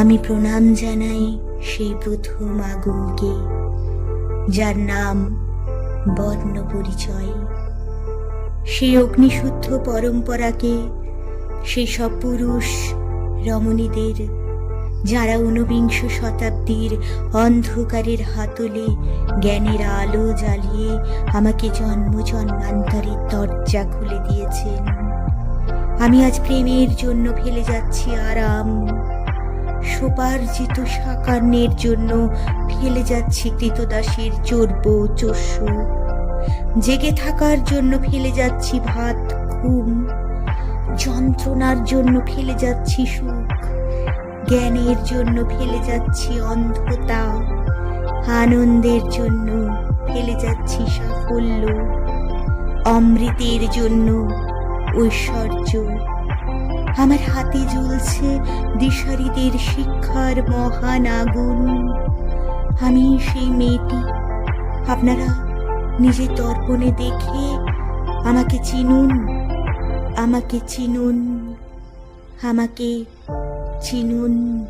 আমি প্রণাম জানাই সেই প্রথম আগুনকে যার নাম বর্ণ পরিচয়। সেই অগ্নিশুদ্ধ পরম্পরাকে, সেই সব পুরুষ রমণীদের, যারা ঊনবিংশ শতাব্দীর অন্ধকারের হাতলে জ্ঞানের আলো জ্বালিয়ে আমাকে জন্ম জন্মান্তরের দরজা খুলে দিয়েছেন। আমি আজ প্রেমের জন্য ফেলে যাচ্ছি আরাম। সোপার্জিত সাকান্যের জন্য ফেলে যাচ্ছি কৃতদাসের চর্ব চস্য। জেগে থাকার জন্য ফেলে যাচ্ছি ভাত, ঘুম, যন্ত্রণার জন্য ফেলে যাচ্ছি সুখ, জ্ঞানের জন্য ফেলে যাচ্ছি অন্ধতা, আনন্দের জন্য ফেলে যাচ্ছি সাফল্য, অমৃতের জন্য ঐশ্বর্য। আমার হাতে জ্বলছে দিশারিদের শিক্ষার মহান আগুন। আমি সেই মেয়েটি। আপনারা নিজের দর্পণে দেখে আমাকে চিনুন আমাকে চিনুন আমাকে চিনুন।